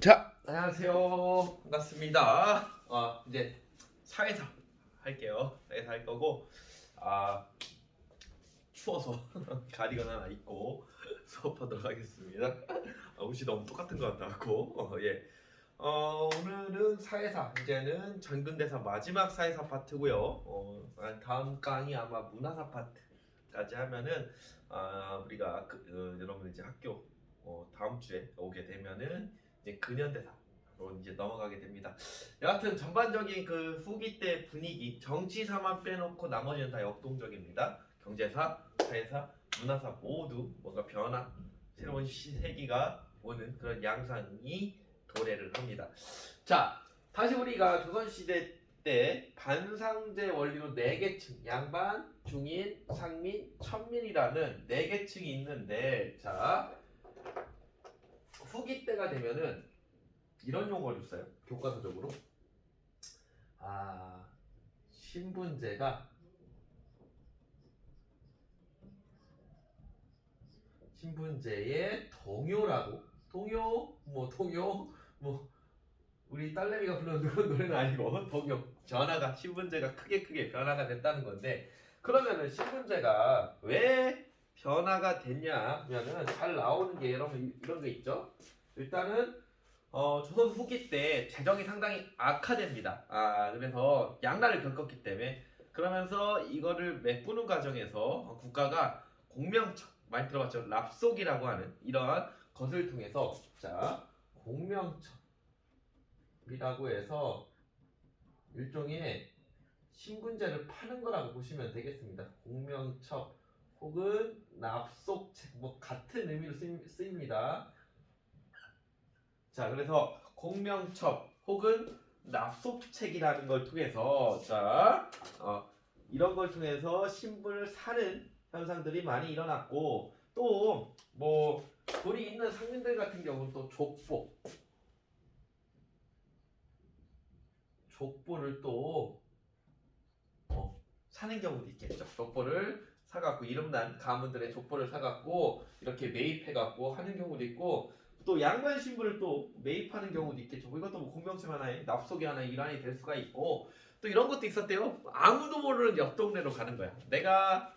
자, 안녕하세요. 반갑습니다. 아, 이제 사회사 할게요. 사회사 할 거고, 아, 추워서 가디건 하나 입고 수업하도록 하겠습니다. 아, 옷이 너무 똑같은 것 같다고. 어, 예. 어, 오늘은 사회사, 이제는 전근대사 마지막 사회사 파트고요. 어, 아, 다음 강의 아마 문화사 파트까지 하면은, 아, 우리가 그, 어, 여러분 이제 학교 어, 다음 주에 오게 되면은 이제 근현대사로 이제 넘어가게 됩니다. 여하튼 전반적인 그 후기 때 분위기 정치사만 빼놓고 나머지는 다 역동적입니다. 경제사, 사회사, 문화사 모두 뭔가 변화, 새로운 시세기가 오는 그런 양상이 도래를 합니다. 자, 다시 우리가 조선시대 때 반상제 원리로 네 계층, 양반, 중인, 상민, 천민이라는 네 계층이 있는데, 자, 후기 때가 되면은 이런 용어를 써요. 교과서적으로. 아, 신분제가 신분제의 동요라고 동요 뭐 동요 뭐 우리 딸내미가 부르는 그런 노래는 아니고 동요 변화가 신분제가 크게 크게 변화가 됐다는 건데 그러면은 신분제가 왜 변화가 됐냐면은 잘 나오는 게 여러분 이런 게 있죠. 일단은 어, 조선 후기 때 재정이 상당히 악화됩니다. 아 그래서 양날을 겪었기 때문에 그러면서 이거를 메꾸는 과정에서 국가가 공명처 많이 들어봤죠. 납속이라고 하는 이러한 것을 통해서 자 공명처이라고 해서 일종의 신분제를 파는 거라고 보시면 되겠습니다. 공명처 혹은 납속책 뭐 같은 의미로 쓰입니다. 자 그래서 공명첩 혹은 납속책이라는 걸 통해서 자 어, 이런 걸 통해서 신분을 사는 현상들이 많이 일어났고 또 뭐 돈이 있는 상민들 같은 경우는 또 족보 족보를 또 어, 사는 경우도 있겠죠. 족보를 사갖고 이름난 가문들의 족보를 사갖고 이렇게 매입해갖고 하는 경우도 있고 또 양반 신분을 또 매입하는 경우도 있겠죠. 뭐 이것도 뭐 공명심 하나의 납속의 하나의 일환이 될 수가 있고 또 이런 것도 있었대요. 아무도 모르는 옆 동네로 가는 거야. 내가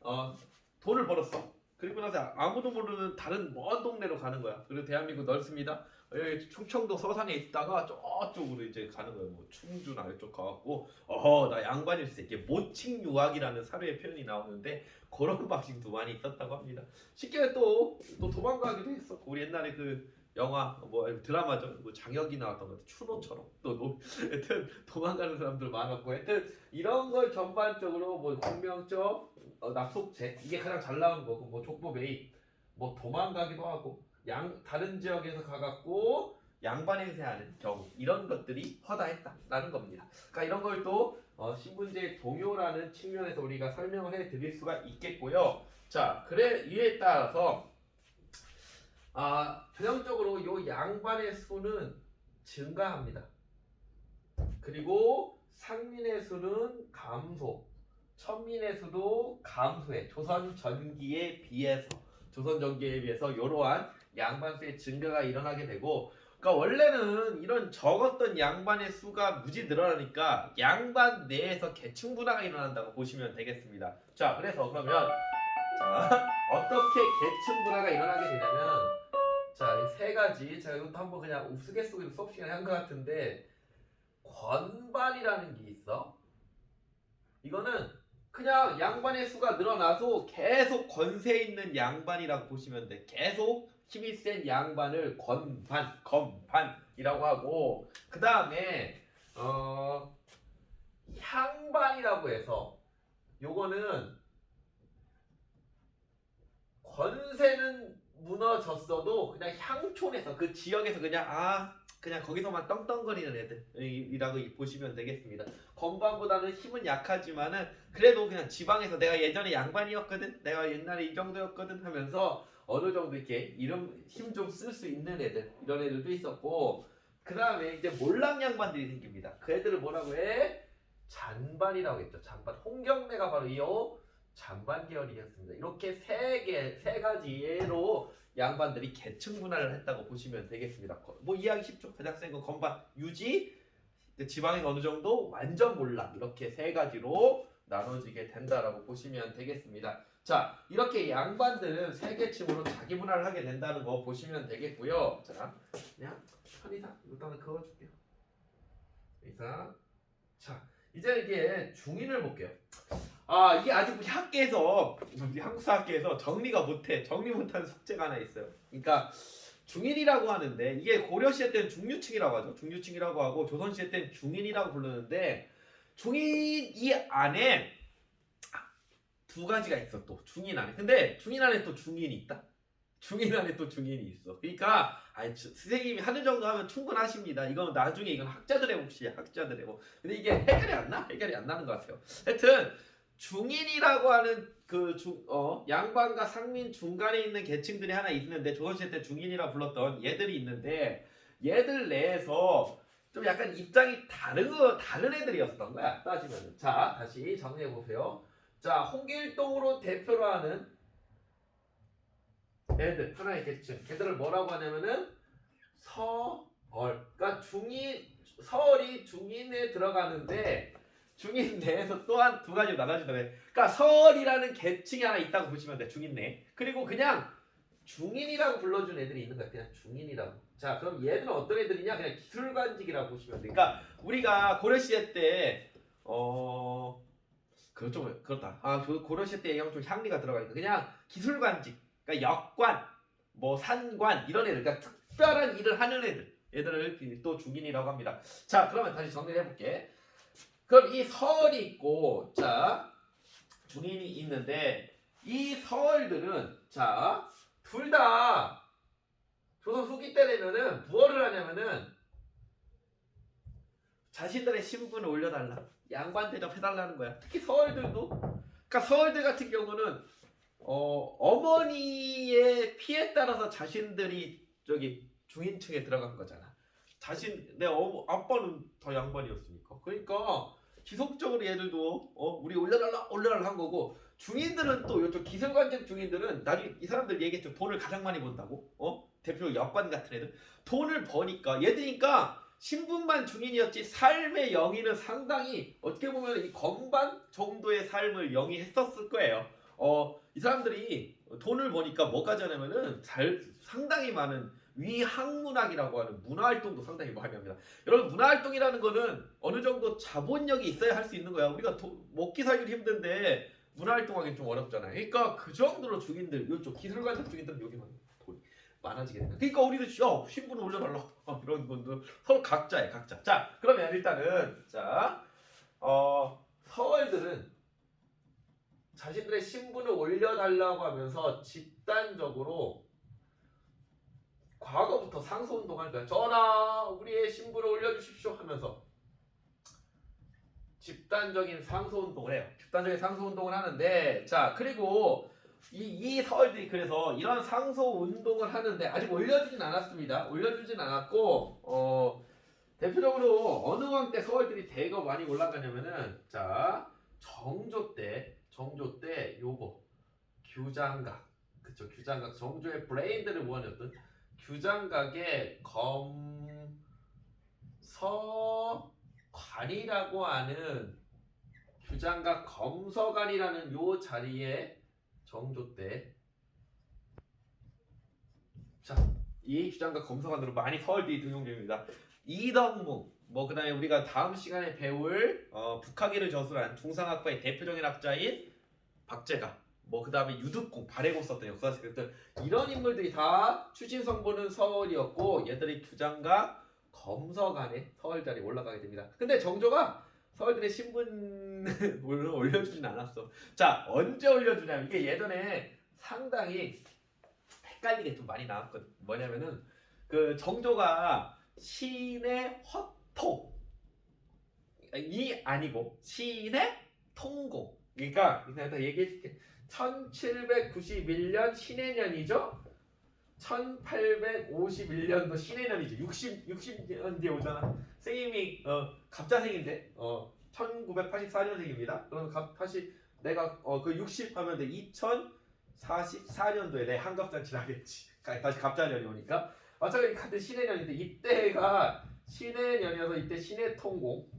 어, 돈을 벌었어. 그리고 나서 아무도 모르는 다른 먼 동네로 가는 거야. 그리고 대한민국 넓습니다. 여기 충청도 서산에 있다가 저쪽으로 이제 가는 거예요. 뭐 충주나 이쪽 가갖고 어나 양반일세 이게 모칭 유학이라는 사료의 표현이 나오는데 그런 방식도 많이 있었다고 합니다. 쉽게 또, 또 도망가기도 했었고 우리 옛날에 그 영화 뭐 드라마죠 뭐 장혁이 나왔던 것 추노처럼 또 노, 하여튼 도망가는 사람들 많았고 하여튼 이런 걸 전반적으로 뭐 공명적 어, 납속책 이게 가장 잘 나오는 거고 뭐 족보 매입 뭐 도망가기도 하고 양 다른 지역에서 가갖고 양반 행세하는 경우 이런 것들이 허다했다라는 겁니다. 그러니까 이런 걸또 어, 신분제 동요라는 측면에서 우리가 설명을 해드릴 수가 있겠고요. 자, 그래 이에 따라서 아 전형적으로 요 양반의 수는 증가합니다. 그리고 상민의 수는 감소, 천민의 수도 감소해. 조선 전기에 비해서 조선 전기에 비해서 이러한 양반 수의 증가가 일어나게 되고 그러니까 원래는 이런 적었던 양반의 수가 무지 늘어나니까 양반 내에서 계층 분화가 일어난다고 보시면 되겠습니다. 자, 그래서 그러면 자 어떻게 계층 분화가 일어나게 되냐면 자이세 가지 제가 이것도 한번 그냥 우스갯소리로 수업 시간에 한 것 같은데 권반이라는 게 있어. 이거는 그냥 양반의 수가 늘어나서 계속 권세 있는 양반이라고 보시면 돼. 계속 힘이 센 양반을 권반, 건반이라고 하고 그 다음에 어 향반이라고 해서 요거는 권세는 무너졌어도 그냥 향촌에서 그 지역에서 그냥 아 그냥 거기서만 떵떵거리는 애들이라고 보시면 되겠습니다. 건반보다는 힘은 약하지만은 그래도 그냥 지방에서 내가 예전에 양반이었거든, 내가 옛날에 이 정도였거든 하면서 어느 정도 이렇게 이름 힘 좀 쓸 수 있는 애들 이런 애들도 있었고 그 다음에 이제 몰랑 양반들이 생깁니다. 그 애들을 뭐라고 해? 잔반이라고 했죠. 잔반. 홍경래가 바로 이 잔반 계열이었습니다. 이렇게 세 개, 세 가지 예로 양반들이 계층 분할을 했다고 보시면 되겠습니다. 거- 뭐 이해하기 쉽죠? 가장 센 건 건반 유지, 지방인 어느 정도 완전 몰락 이렇게 세 가지로 나눠지게 된다라고 보시면 되겠습니다. 자 이렇게 양반들은 세 계층으로 자기 분할을 하게 된다는 거 보시면 되겠고요. 자 그냥 편의상 일단은 그어줄게요. 이상 자 이제 이게 중인을 볼게요. 아 이게 아직 우리 학계에서 우리 한국사 학계에서 정리가 못해 정리 못한 숙제가 하나 있어요. 그러니까 중인이라고 하는데 이게 고려 시대 때는 중류층이라고 하죠. 중류층이라고 하고 조선 시대 때는 중인이라고 부르는데 중인 이 안에 두 가지가 있어 또 중인 안에. 근데 중인 안에 또 중인이 있다. 중인 안에 또 중인이 있어. 그러니까 아니 저- 선생님이 하는 정도 하면 충분하십니다. 이건 나중에 이건 학자들의 몫이야 학자들의 몫. 근데 이게 해결이 안 나? 해결이 안 나는 것 같아요. 하여튼 중인이라고 하는 그 중, 어, 양반과 상민 중간에 있는 계층들이 하나 있는데 조선시대 때 중인이라 불렀던 얘들이 있는데 얘들 내에서 좀 약간 입장이 다른 거 다른 애들이었던 거야. 따지면 자 다시 정리해 보세요. 자 홍길동으로 대표로 하는 애들 하나의 계층. 걔들을 뭐라고 하냐면은 서얼. 그러니까 중인 서얼이 중인에 들어가는데 중인 내에서 또한 두 가지로 나눠진다고 해. 그러니까 서얼이라는 계층이 하나 있다고 보시면 돼. 중인 내. 그리고 그냥 중인이라고 불러준 애들이 있는 거야. 그냥 중인이라고. 자, 그럼 얘들은 어떤 애들이냐? 그냥 기술관직이라고 보시면 돼. 그러니까 우리가 고려시대 때 어. 좀 그렇다. 아, 그 고려시대 때 얘기하면 좀 향리가 들어가니까 그냥 기술관직. 그러니까 역관, 뭐 산관 이런 애들. 그러니까 특별한 일을 하는 애들. 얘들을 또 중인이라고 합니다. 자, 그러면 다시 정리를 해볼게. 그럼 이 서얼이 있고 자 중인이 있는데 이 서얼들은 자 둘 다 조선 후기 때 되면은 무엇을 하냐면은 자신들의 신분을 올려달라. 양반 대접해달라는 거야. 특히 서얼들도. 그러니까 서얼들 같은 경우는 어 어머니의 피에 따라서 자신들이 저기 중인층에 들어간 거잖아. 자신 내 어, 아빠는 더 양반이었으니까. 그러니까 지속적으로 얘들도 어 우리 올려달라 올려달라 한 거고 중인들은 또 요쪽 기술관직 중인들은 나중에 이 사람들 얘기했죠 돈을 가장 많이 번다고 어? 대표 역관 같은 애들. 돈을 버니까 얘들이니까 신분만 중인이었지 삶의 영위는 상당히 어떻게 보면 이 건반 정도의 삶을 영위했었을 거예요. 어 이 사람들이 돈을 버니까 뭐까지 하냐면은 잘 상당히 많은 위학문학이라고 하는 문화활동도 상당히 많이 합니다. 여러분 문화활동이라는 거는 어느 정도 자본력이 있어야 할 수 있는 거야. 우리가 도- 먹기 살기 힘든데 문화활동하기 좀 어렵잖아요. 그러니까 그 정도로 중인들, 이쪽 기술관적 중인들은 여기만 돈이 많아지게 된다. 그러니까 우리도 야 신분을 올려달라 어, 이런 건도 서로 각자에 각자. 자 그러면 일단은 자 어, 서얼들은 자신들의 신분을 올려달라고 하면서 집단적으로 과거부터 상소 운동할 거야. 전하, 우리의 신분을 올려주십시오 하면서 집단적인 상소 운동을 해요. 집단적인 상소 운동을 하는데, 자 그리고 이, 이 서울들이 그래서 이런 상소 운동을 하는데 아직 올려주진 않았습니다. 올려주진 않았고, 어, 대표적으로 어느 왕 때 서울들이 대거 많이 올라가냐면은, 자 정조 때, 정조 때 요거 규장각, 그쵸 규장각 정조의 브레인들을 모아냈던 규장각의 검서관이라고 하는 규장각 검서관이라는 요 자리에 정조 때 자, 이 규장각 검서관으로 많이 서울대에 등용 중입니다. 이덕무 뭐 그다음에 우리가 다음 시간에 배울 어, 북학의를 저술한 중상학파의 대표적인 학자인 박재가 뭐 그다음에 유득공 발해공 썼던 역사책 들 이런 인물들이 다 출신 성분은 서울이었고 얘들이 규장과 검서관에 서울 자리에 올라가게 됩니다. 근데 정조가 서울들의 신분을 올려주진 않았어. 자 언제 올려주냐면 이게 예전에 상당히 헷갈리게 좀 많이 나왔거든. 뭐냐면은 그 정조가 신의 허통 이 아니고 신의 통공. 그러니까 내가 얘기해줄게. 1791년 신해 년이죠. 1851년도 신해 년이죠. 60 60년 뒤에 오잖아. 선생님이 어 갑자생인데 어 1984년생입니다. 그럼 갑 다시 내가 어 그 60 하면 돼. 44년도에 내 하겠지. 가- 다시 갑자년이 오니까 마찬가지 같은 신해 년인데 이때가 신해 년이어서 이때 신해 통공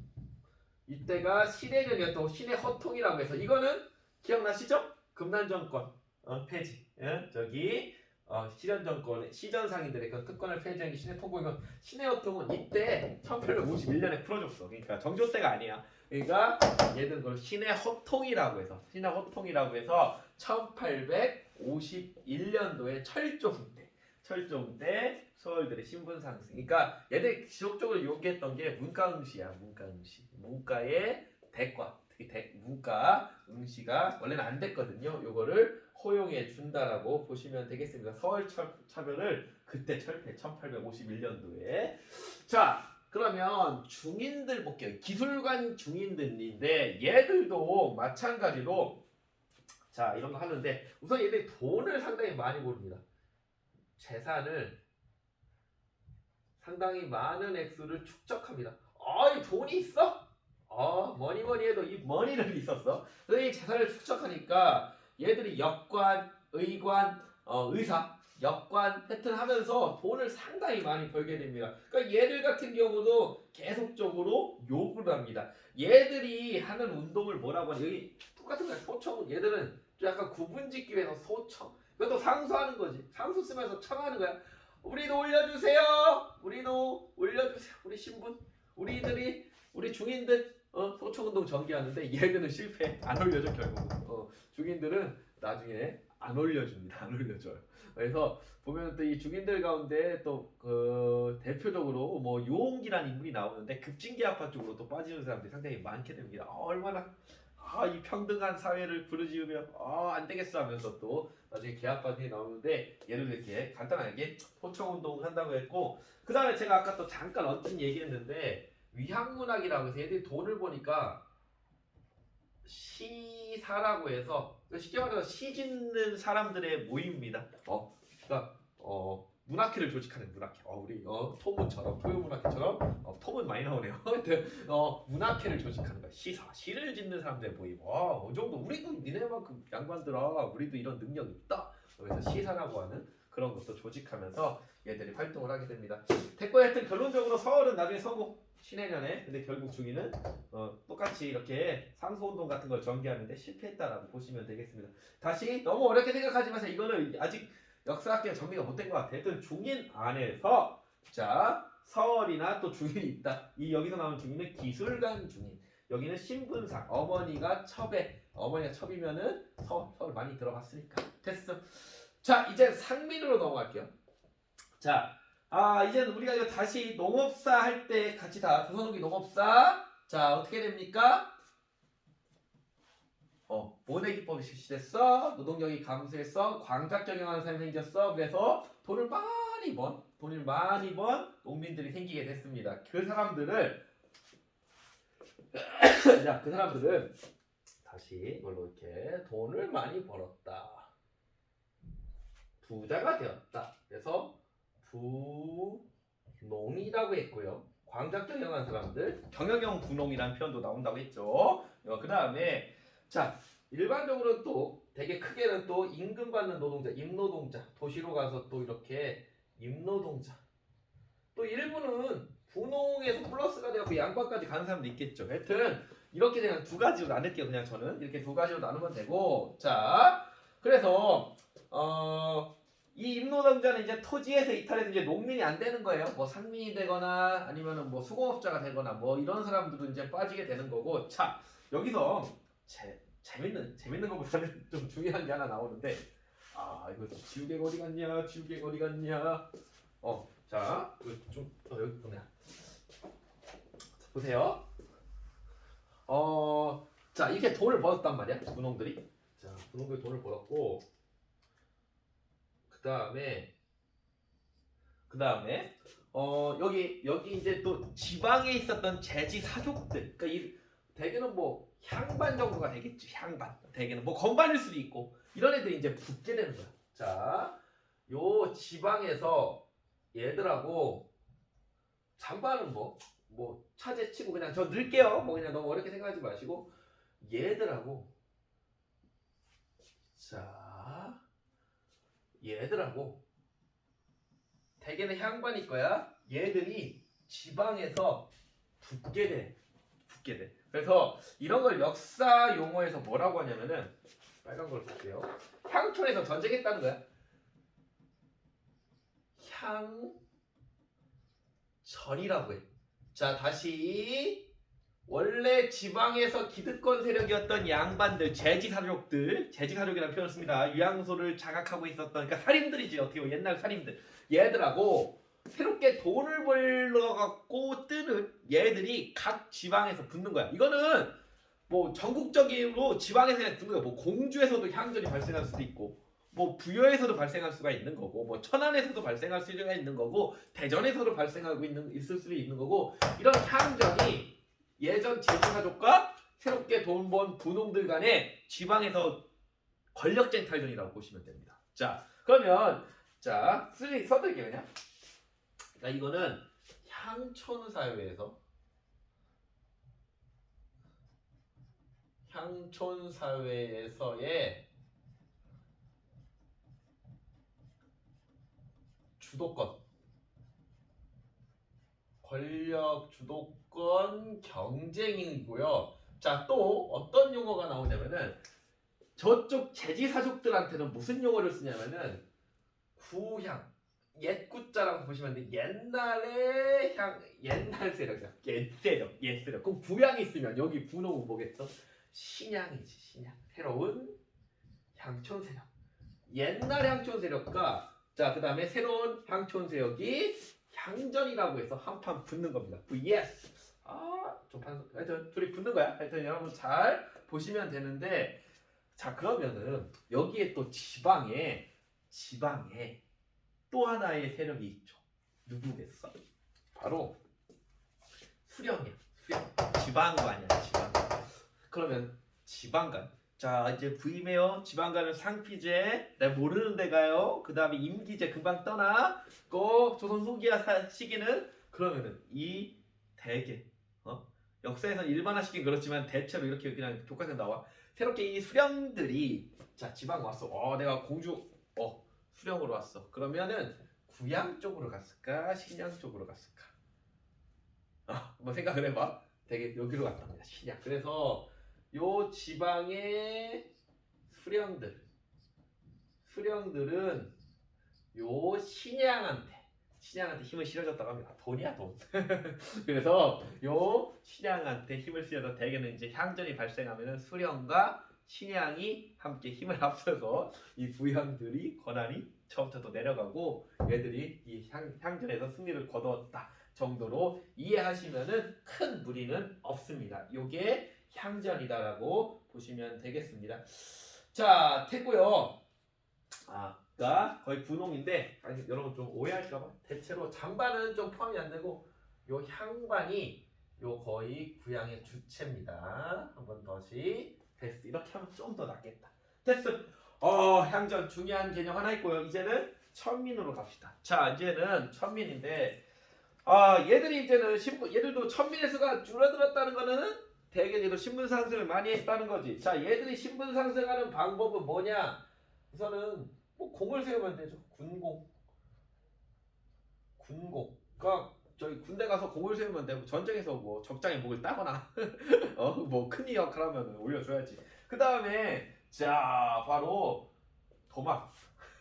이때가 신해 년이었던 신해 허통이라고 해서 이거는 기억나시죠? 금난 정권 어, 폐지 예? 저기 어, 시전 정권 시전 상인들의 그 특권을 폐지한 게 신해통공이고 신해허통은 이때 1851년에 풀어줬어 그러니까 정조 때가 아니야 그러니까 얘들 그걸 신해허통이라고 해서 신해허통이라고 해서 1851년도에 철종 때 철종 때 서울들의 신분 상승. 그러니까 얘들 지속적으로 요구했던 게 문과 응시야. 문과 응시. 문과의 대과. 특히 대, 문과 응시가 원래는 안 됐거든요. 요거를 허용해 준다라고 보시면 되겠습니다. 서울 철, 차별을 그때 철폐 1851년도에. 자, 그러면 중인들 볼게요. 기술관 중인들인데 얘들도 마찬가지로 자, 이런 거 하는데 우선 얘들이 돈을 상당히 많이 모릅니다. 재산을 상당히 많은 액수를 축적합니다. 아, 이 돈이 있어? 아, 뭐니 뭐니 해도 이 머니는 있었어. 그래서 이 재산을 축적하니까 얘들이 역관, 의관, 어, 의사, 역관 하여튼 하면서 돈을 상당히 많이 벌게 됩니다. 그러니까 얘들 같은 경우도 계속적으로 요구를 합니다. 얘들이 하는 운동을 뭐라고 하냐 여기 똑같은 거야. 소청 얘들은 좀 약간 구분 짓기 위해서 소청 그것도 상수하는 거지. 상수 쓰면서 청하는 거야. 우리도 올려주세요. 우리도 올려주세요. 우리 신분, 우리들이 우리 중인들 어, 소총운동 전개하는데 얘들은 실패. 안 올려줘 결국. 어, 중인들은 나중에 안 올려줍니다. 안 올려줘요. 그래서 보면 또 이 중인들 가운데 또 그 대표적으로 뭐 유홍기라는 인물이 나오는데 급진계합파 쪽으로 또 빠지는 사람들이 상당히 많게 됩니다. 아, 얼마나 아, 이 평등한 사회를 부르지으며 아, 안 되겠어 하면서 또 나중에 계합반이 나오는데 얘를 이렇게 간단하게 포청 운동을 한다고 했고 그 다음에 제가 아까 또 잠깐 언뜻 얘기했는데 위학문학이라고 해서 얘들이 돈을 보니까 시사라고 해서 쉽게 말해서 시 짓는 사람들의 모임입니다. 어, 그러니까 어 문학회를 조직하는 문학회. 어 우리 어 토문처럼 토요 문학회처럼 어 토문 많이 나오네요. 어 문학회를 조직하는 거야. 시사 시를 짓는 사람들의 모임. 와, 어 정도 우리도 니네만큼 양반들아 우리도 이런 능력 있다. 그래서 시사라고 하는 그런 것도 조직하면서 얘들이 활동을 하게 됩니다. 됐고 하여튼 결론적으로 서울은 나중에 성공 신해년에 근데 결국 중위는 어, 똑같이 이렇게 상소운동 같은 걸 전개하는데 실패했다라고 보시면 되겠습니다. 다시 너무 어렵게 생각하지 마세요. 이거는 아직 역사학계가 정리가 못 된 것 같아요. 하여튼 중인 안에서 자 서울이나 또 중인이 있다. 이 여기서 나오는 중인은 기술관 중인. 여기는 신분상 어머니가 첩에 어머니가 첩이면은 서, 서울 많이 들어갔으니까 됐어. 자 이제 상민으로 넘어갈게요. 자, 아 이제 우리가 이거 다시 농업사 할 때 같이 다 조선후기 농업사 자 어떻게 됩니까? 어 모내 기법이 실시됐어 노동력이 감소했어 광작 경영하는 삶이 생겼어 그래서 돈을 많이 번 돈을 많이 번 농민들이 생기게 됐습니다. 그 사람들을 자그 사람들은 다시 이걸로 이렇게 돈을 많이 벌었다. 부자가 되었다. 그래서 부농이라고 했고요. 광작 경영한 사람들 경영형 부농이라는 표현도 나온다고 했죠. 그 다음에 자 일반적으로 또 되게 크게는 또 임금 받는 노동자, 임노동자 도시로 가서 또 이렇게 임노동자 또 일부는 부농에서 플러스가 되고 양반까지 가는 사람도 있겠죠. 하여튼 이렇게 그냥 두 가지로 나눌게요. 그냥 저는 이렇게 두 가지로 나누면 되고 자 그래서 어. 이 임노동자는 이제 토지에서 이탈해서 이제 농민이 안 되는 거예요. 뭐 상민이 되거나 아니면은 뭐 수공업자가 되거나 뭐 이런 사람들은 이제 빠지게 되는 거고. 자 여기서 재, 재밌는 재밌는 것보다는 좀 중요한 게 하나 나오는데 아 이거 지우개 어디 갔냐? 지우개 어디 갔냐? 어자 이거 좀 어, 여기 보냐? 보세요. 어자 이렇게 돈을 벌었단 말이야 분홍들이. 자 분홍들이 돈을 벌었고. 그 다음에 그 다음에 어 여기 여기 이제 또 지방에 있었던 제지 사족들. 그러니까 이 대개는 뭐 향반 정도가 되겠지. 향반. 대개는 뭐 건반일 수도 있고. 이런 애들이 이제 붙게 되는 거야. 자요 지방에서 얘들하고 잠바는 뭐 뭐 차제 치고 그냥 저 넣을게요. 뭐 그냥 너무 어렵게 생각하지 마시고 얘들하고 자 얘들하고 대개는 향반일 거야. 얘들이 지방에서 붙게 돼. 붙게 돼. 그래서 이런 걸 역사 용어에서 뭐라고 하냐면은 빨간 걸 볼게요. 향촌에서 전쟁했다는 거야. 향전이라고 해. 자, 다시 원래 지방에서 기득권 세력이었던 양반들, 제지사족들, 제지사족이라는 표현을 씁니다. 유양소를 장악하고 있었던, 그러니까 살인들이지 어떻게 보면 옛날 살인들. 얘들하고 새롭게 돈을 벌러 갖고 뜨는 얘들이 각 지방에서 붙는 거야. 이거는 뭐 전국적으로 지방에서 붙는 거야. 뭐 공주에서도 향전이 발생할 수도 있고, 뭐 부여에서도 발생할 수가 있는 거고, 뭐 천안에서도 발생할 수가 있는 거고, 대전에서도 발생하고 있는 있을 수도 있는 거고, 이런 향전이 예전 제주가족과 새롭게 돈 번 분홍들 간의 지방에서 권력쟁 탈전이라고 보시면 됩니다. 자, 그러면 자, 쓰리 써드릴게요 그냥. 자, 이거는 향촌 사회에서 향촌 사회에서의 주도권 권력 주도 권 경쟁이고요. 자, 또 어떤 용어가 나오냐면은 저쪽 제지사족들한테는 무슨 용어를 쓰냐면은 구향 옛 구자라고 보시면 돼. 옛날에 향 옛날 세력이야. 옛 세력, 옛 세력. 그럼 구향이 있으면 여기 분홍은 뭐겠어? 신향이지, 신향. 새로운 향촌 세력. 옛날 향촌 세력과 자, 그 다음에 새로운 향촌 세력이 향전이라고 해서 한판 붙는 겁니다. vs 아, 좀 판, 하여튼 둘이 붙는 거야. 하여튼 여러분 잘 보시면 되는데 자 그러면은 여기에 또 지방에 지방에 또 하나의 세력이 있죠. 누구겠어? 바로 수령이야. 수령. 지방관이야. 지방관. 그러면 지방관. 자 이제 부임해요. 지방관은 상피제. 내가 모르는 데 가요. 그 다음에 임기제 금방 떠나. 꼭 조선 후기야 사- 시기는 그러면은 이 어? 역사에서 일반화시킨 그렇지만 대체로 이렇게 그냥 교과서에 나와. 새롭게 이 수령들이 자 지방 왔어. 어 내가 공주 어 수령으로 왔어. 그러면은 구양 쪽으로 갔을까 신양 쪽으로 갔을까? 아 한번 생각을 해봐. 되게 여기로 갔답니다. 신양. 그래서 요 지방의 수령들 수령들은 요 신양한테 신양한테 힘을 실어줬다고 합니다. 돈이야 돈. 그래서 요 신양한테 힘을 실어서 대개는 이제 향전이 발생하면은 수령과 신양이 함께 힘을 합쳐서 이 부양들이 권한이 처음부터 더 내려가고 얘들이 이 향, 향전에서 승리를 거두었다 정도로 이해하시면은 큰 무리는 없습니다. 요게 향전이다라고 보시면 되겠습니다. 자, 됐고요. 아까 거의 분홍인데 아니, 여러분 좀 오해할까봐 대체로 장반은 좀 포함이 안 되고 요 향반이 요 거의 구양의 주체입니다. 한 번 더시 됐어. 이렇게 하면 좀 더 낫겠다. 됐어. 어 향전 중요한 개념 하나 있고요. 이제는 천민으로 갑시다. 자 이제는 천민인데 아 얘들이 이제는 신분 얘들도 천민의 수가 줄어들었다는 거는 대개적으로 신분 상승을 많이 했다는 거지. 자 얘들이 신분 상승하는 방법은 뭐냐? 우선은 뭐 공을 세우면 되죠. 군공. 군공. 그러니까 저희 군대 가서 공을 세우면 되고 전쟁에서 뭐 적장에 목을 따거나 어 뭐 큰 역할 하면 올려줘야지. 그 다음에 자 바로 도망.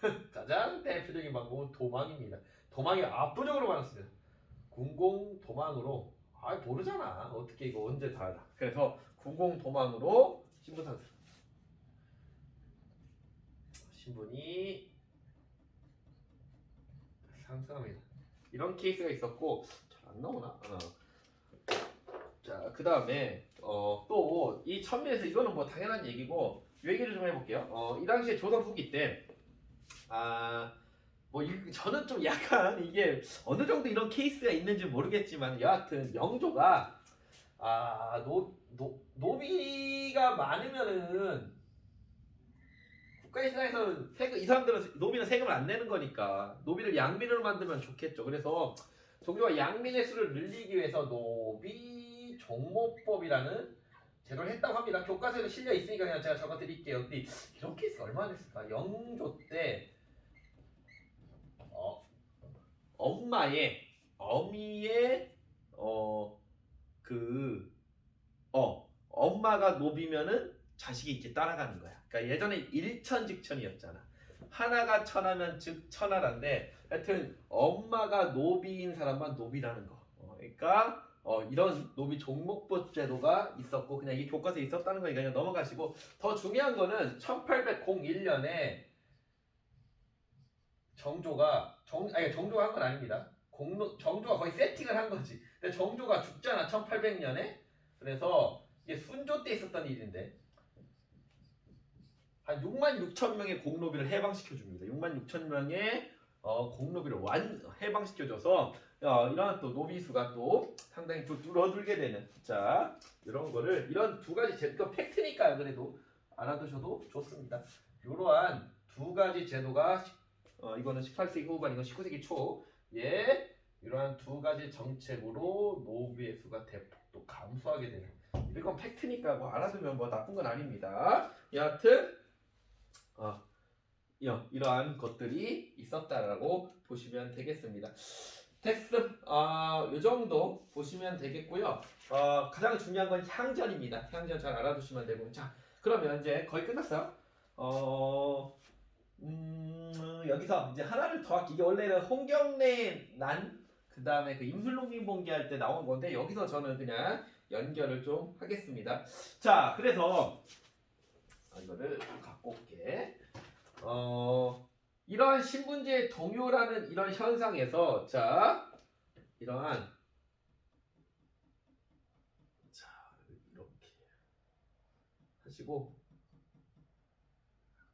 가장 대표적인 방법은 도망입니다. 도망이 압도적으로 많습니다. 군공 도망으로 아 모르잖아 어떻게 이거 언제 다 알아. 그래서 군공 도망으로 신분 상승. 신분이 상승합니다. 이런 케이스가 있었고 잘 안 나오나? 어. 자, 그 다음에 어, 또이 천민에서 이거는 뭐 당연한 얘기고 이 얘기를 좀 해볼게요. 어, 이 당시에 조선 후기 때 아, 뭐 이- 저는 좀 약간 이게 어느 정도 이런 케이스가 있는지 모르겠지만 여하튼 영조가 아, 노, 노, 노비가 많으면은 국가시장에서 세금 이 사람들은 노비는 세금을 안 내는 거니까 노비를 양민으로 만들면 좋겠죠. 그래서 종교가 양민의 수를 늘리기 위해서 노비 종모법이라는 제도를 했다고 합니다. 교과서에도 실려 있으니까 그냥 제가 적어 드릴게요. 근데 이런 케이스 얼마나 됐을까? 영조 때 엄마의 어미의 어그 어, 엄마가 노비면은 자식이 이렇게 따라가는 거야. 그러니까 예전에 일천직천이었잖아. 하나가 천하면 즉 천하란데 하여튼 엄마가 노비인 사람만 노비라는 거. 어, 그러니까 어, 이런 노비 종목법 제도가 있었고 그냥 이 교과서에 있었다는 거니까 그냥 넘어가시고 더 중요한 거는 1801년에 정조가 정 아니 정조가 한 건 아닙니다. 공로 정조가 거의 세팅을 한 거지. 근데 정조가 죽잖아 1800년에. 그래서 이게 순조 때 있었던 일인데 한 6만 6천 명의 공노비를 해방시켜 줍니다. 6만 6천 명의 어, 공노비를 완 해방시켜 줘서 어, 이런 또 노비 수가 또 상당히 좀 줄어들게 되는 자 이런 거를 이런 두 가지 제 이거 팩트니까 그래도 알아두셔도 좋습니다. 이러한 두 가지 제도가 어, 이거는 18세기 후반 이건 19세기 초에 이러한 두 가지 정책으로 노비의 수가 대폭 감소하게 되는 이건 팩트니까 뭐 알아두면 뭐 나쁜 건 아닙니다. 여하튼 어, 여- 이러한 것들이 있었다라고 보시면 되겠습니다. 텍스 아, 이 정도 보시면 되겠고요. 어, 가장 중요한 건 향전입니다. 향전 잘 알아두시면 되고 자 그러면 이제 거의 끝났어요. 어, 음, 여기서 이제 하나를 더 할게. 이게 원래는 홍경래 난 그다음에 그 임술롱님 봉기할 때 나온 건데 여기서 저는 그냥 연결을 좀 하겠습니다. 자, 그래서 아, 이거를 좀 갖고 올게. 어, 이러한 신분제의 동요라는 이런 현상에서 자, 이러한 자, 이렇게 하시고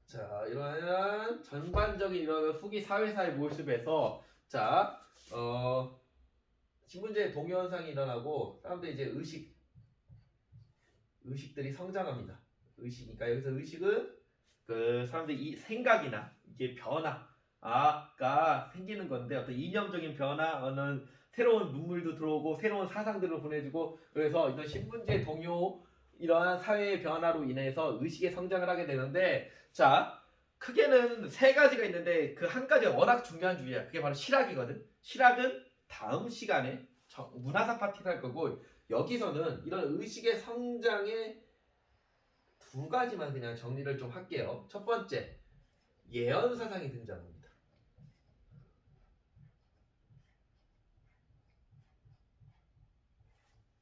자, 이러한 전반적인 이런 후기 사회사의 모습에서 자, 어, 신분제의 동요 현상이 일어나고 사람들이 이제 의식 의식들이 성장합니다. 의식이니까 여기서 의식은 그 사람들이 이 생각이나 이게 변화가 생기는 건데 어떤 이념적인 변화는 새로운 눈물도 들어오고 새로운 사상들을 보내주고 그래서 이런 신분제 동요 이러한 사회의 변화로 인해서 의식의 성장을 하게 되는데 자 크게는 세 가지가 있는데 그 한 가지가 워낙 중요한 주의야. 그게 바로 실학이거든. 실학은 다음 시간에 저- 문화사 파티를 할 거고 여기서는 이런 의식의 성장의 두 가지만 그냥 정리를 좀 할게요. 첫 번째, 예언 사상이 등장합니다.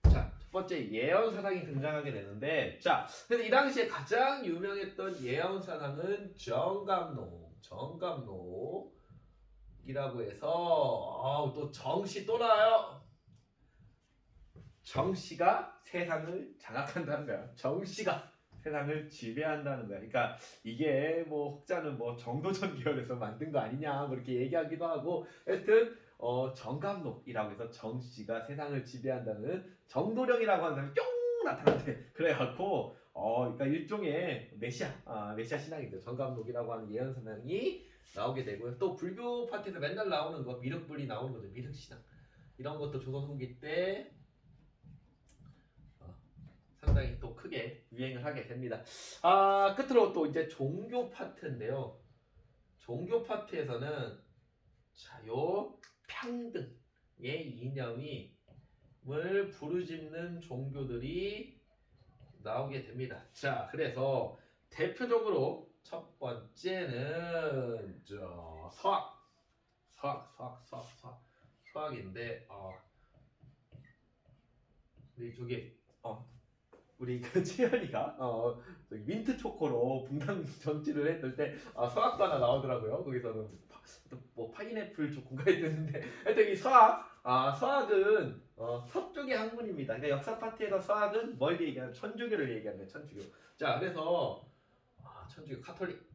자, 첫 번째 예언 사상이 등장하게 되는데, 자, 그래서 이 당시에 가장 유명했던 예언 사상은 정감록, 정감록이라고 해서, 아우 또 정씨 또 나와요. 정씨가 세상을 장악한다는 거야. 정씨가 세상을 지배한다는 거야. 그러니까 이게 뭐 혹자는 뭐 정도전 계열에서 만든 거 아니냐 뭐 이렇게 얘기하기도 하고 하여튼 어 정감록이라고 해서 정 씨가 세상을 지배한다는 정도령이라고 하는 사람이 뿅 나타났대. 그래갖고 어 그러니까 일종의 메시아 아 메시아 신앙이죠. 정감록이라고 하는 예언 선상이 나오게 되고요. 또 불교 파티에서 맨날 나오는 거 미륵불이 나오는 거죠. 미륵 신앙 이런 것도 조선 후기 때 상당히 또 크게 유행을 하게 됩니다. 아 끝으로 또 이제 종교 파트인데요. 종교 파트에서는 자요 평등의 이념이 을 부르짖는 종교들이 나오게 됩니다. 자 그래서 대표적으로 첫 번째는 저 서학, 서학, 서학, 서학, 서학, 서학인데 어 우리 저기 어 우리 그 채연이가 어 민트 초코로 분당 전지를 했을 때 아, 서학도 하나 나오더라고요. 거기서는 파, 또뭐 파인애플 초코가 있는데 하여튼 이 서학 아 서학은 어, 서쪽의 학문입니다. 그러니까 역사 파트에서 서학은 뭘 얘기하는 천주교를 얘기하는. 천주교. 자 그래서 아, 천주교 카톨릭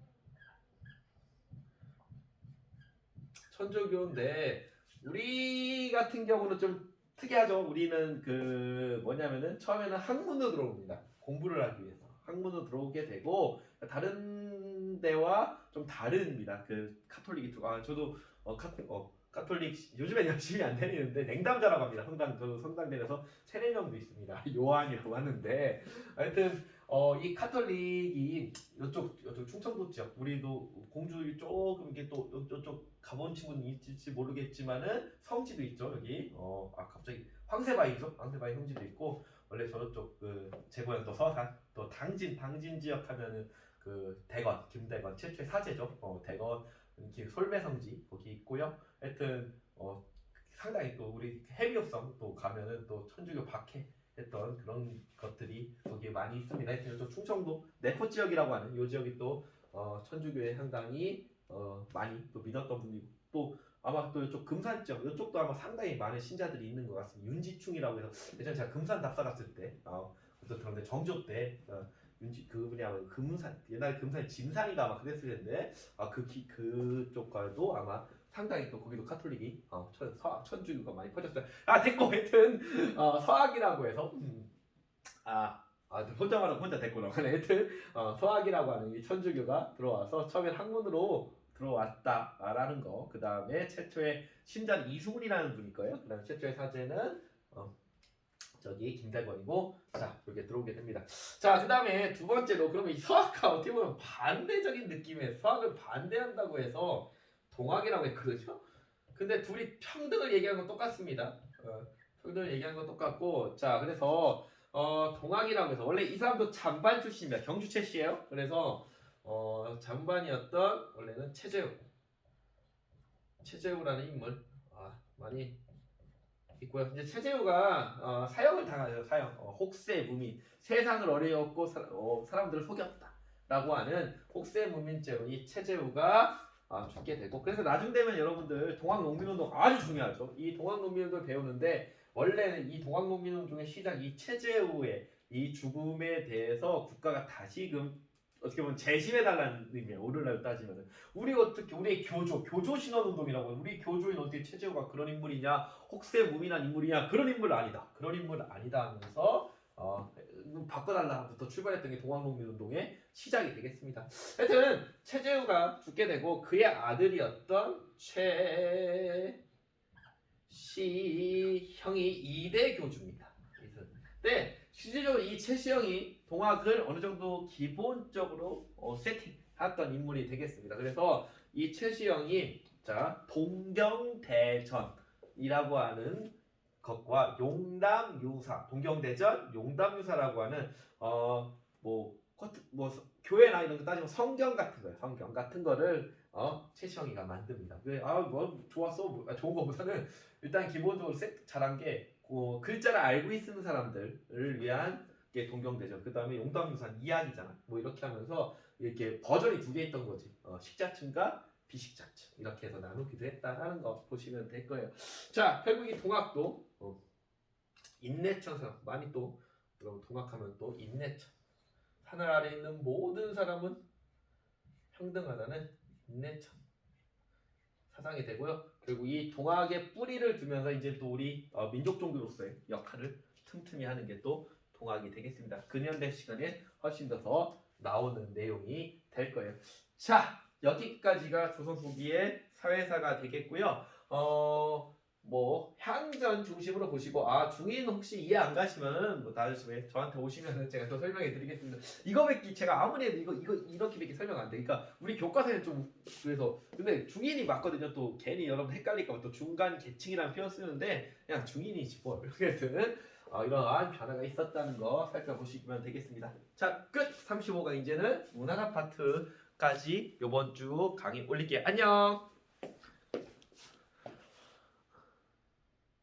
천주교인데 우리 같은 경우는 좀 특이하죠. 우리는 그 뭐냐면은 처음에는 학문으로 들어옵니다. 공부를 하기 위해서 학문으로 들어오게 되고 다른 데와 좀 다릅니다. 그 카톨릭이 두- 아 저도 어, 카, 어 카톨릭 요즘엔 열심히 안 다니는데 냉담자라고 합니다. 성당 저 성당들에서 세네 명도 있습니다. 요한이라고 하는데 하여튼 어, 이 카톨릭이 이쪽 이쪽 충청도 지역 우리도 공주 조금 이게 또 요- 요쪽 가본 친구는 있을지 모르겠지만은 성지도 있죠 여기. 어 아 갑자기 황새바위죠? 황새바위 성지도 있고 원래 저쪽 그 제 고향 또 서산 또 당진 당진 지역 하면은 그 대건 김대건 최초의 사제죠. 어 대건 솔배성지 거기 있고요. 하여튼 어 상당히 또 우리 해비업성 또 가면은 또 천주교 박해 했던 그런 것들이 거기에 많이 있습니다. 저 충청도 내포 지역이라고 하는 이 지역이 또 어, 천주교에 상당히 어, 많이 또 믿었던 분이고 또 아마 또 이쪽 금산 지역 이쪽도 아마 상당히 많은 신자들이 있는 것 같습니다. 윤지충이라고 해서 예전에 제가 금산 답사 갔을 때 어, 그때 들었는데 정조 때 어, 윤지 그분이 아마 금산 옛날에 금산이 진산이가 아마 그랬을 텐데 아그 그쪽과도 아마 상당히 또 거기도 카톨릭이 어, 천, 서, 천주교가 많이 퍼졌어요. 아 됐고 하여튼 어, 서학이라고 해서 음, 아, 아 혼자 말하고 혼자 됐구나. 하여튼 어, 서학이라고 하는 이 천주교가 들어와서 처음엔 학문으로 들어왔다라는 거. 그 다음에 최초의 신자는 이승훈이라는 분일 거예요. 그 다음에 최초의 사제는 어, 저기 김대건이고 자 이렇게 들어오게 됩니다. 자그 다음에 두 번째로 그러면 이 서학과 어떻게 보면 반대적인 느낌의 서학을 반대한다고 해서 동학이라고 했거든요. 근데 둘이 평등을 얘기한 건 똑같습니다. 어, 평등을 얘기한 건 똑같고 자 그래서 어, 동학이라고 해서 원래 이 사람도 잔반 출신입니다. 경주 최씨예요. 그래서 어, 잔반이었던 원래는 최재우 최재우라는 인물 아, 많이 있고요. 이제 최재우가 어, 사형을 당하죠. 사형 어, 혹세 무민 세상을 어려웠고 사, 어, 사람들을 속였다라고 하는 혹세 무민죄로 이 최재우가 아, 죽게 되고 그래서 나중 되면 여러분들 동학농민운동 아주 중요하죠. 이 동학농민운동을 배우는데 원래는 이 동학농민운동의 시작 이 체제후의 이 죽음에 대해서 국가가 다시금 어떻게 보면 재심해 달라는 의미예요. 오늘날 따지면은 우리 어떻게 우리의 교조 교조 신원 운동이라고 해요. 우리 교조인 어떻게 체제후가 그런 인물이냐 혹세 무민한 인물이냐 그런 인물 아니다. 그런 인물 아니다 하면서 어, 바꿔달라부터 출발했던 게 동학농민운동의 시작이 되겠습니다. 하여튼 최재우가 죽게 되고 그의 아들이었던 최시형이 2대 교주입니다. 근데 실질적으로 이 최시형이 동학을 어느 정도 기본적으로 어, 세팅했던 인물이 되겠습니다. 그래서 이 최시형이 자 동경대전이라고 하는 것과 용담유사, 동경대전, 용담유사라고 하는 어뭐 뭐 교회나 이런 거 따지면 성경 같은 거예요. 성경 같은 거를 어 최시영이가 만듭니다. 왜 아 뭐 좋았어 뭐, 아, 좋은 거보다는 일단 기본적으로 세, 잘한 게 그, 글자를 알고 있는 사람들을 위한 게 동경대전. 그 다음에 용담유산 이야기잖아. 뭐 이렇게 하면서 이렇게 버전이 두 개 있던 거지. 어, 식자층과 비식자층 이렇게 해서 나누기도 했다라는 거 보시면 될 거예요. 자 결국 이 동학도 어, 인내천 사람 많이 또 여러분 동학하면 또 인내천 하늘 아래 있는 모든 사람은 평등하다는 인내천 사상이 되고요. 결국 이 동학의 뿌리를 두면서 이제 또 우리 어, 민족 종교로서의 역할을 틈틈이 하는 게 또 동학이 되겠습니다. 근현대 시간에 훨씬 더 더 나오는 내용이 될 거예요. 자 여기까지가 조선 후기의 사회사가 되겠고요. 어. 뭐 향전 중심으로 보시고 아 중인 혹시 이해 안 가시면은 뭐 나중에 저한테 오시면은 제가 또 설명해 드리겠습니다. 이거밖에 제가 아무리 해도 이거 이거 이렇게밖에 설명 안 돼. 그러니까 우리 교과서에 좀 그래서 근데 중인이 맞거든요. 또 괜히 여러분 헷갈릴까 봐또 중간 계층이라는 표현 쓰는데 그냥 중인이지 뭘. 그래서 어, 이러한 변화가 있었다는 거 살펴보시면 되겠습니다. 자 끝. 35강 이제는 문화가 파트까지 이번 주 강의 올릴게요. 안녕.